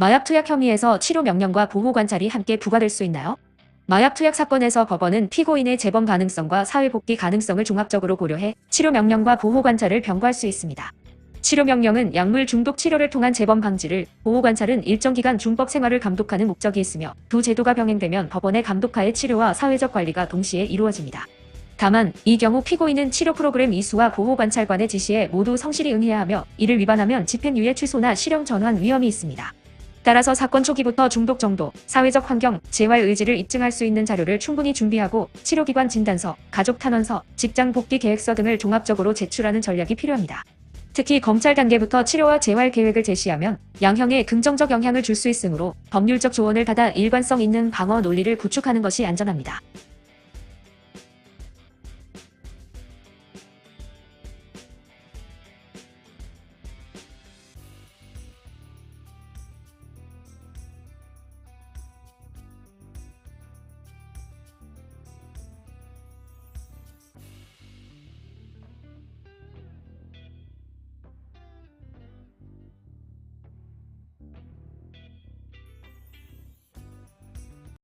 마약 투약 혐의에서 치료 명령과 보호 관찰이 함께 부과될 수 있나요? 마약 투약 사건에서 법원은 피고인의 재범 가능성과 사회 복귀 가능성을 종합적으로 고려해 치료 명령과 보호 관찰을 병고할 수 있습니다. 치료 명령은 약물 중독 치료를 통한 재범 방지를, 보호 관찰은 일정 기간 중법 생활을 감독하는 목적이 있으며 두 제도가 병행되면 법원의 감독하에 치료와 사회적 관리가 동시에 이루어집니다. 다만 이 경우 피고인은 치료 프로그램 이수와 보호 관찰관의 지시에 모두 성실히 응해야 하며 이를 위반하면 집행유예 취소나 실형 전환 위험이 있습니다. 따라서 사건 초기부터 중독 정도, 사회적 환경, 재활 의지를 입증할 수 있는 자료를 충분히 준비하고 치료기관 진단서, 가족 탄원서, 직장 복귀 계획서 등을 종합적으로 제출하는 전략이 필요합니다. 특히 검찰 단계부터 치료와 재활 계획을 제시하면 양형에 긍정적 영향을 줄 수 있으므로 법률적 조언을 받아 일관성 있는 방어 논리를 구축하는 것이 안전합니다.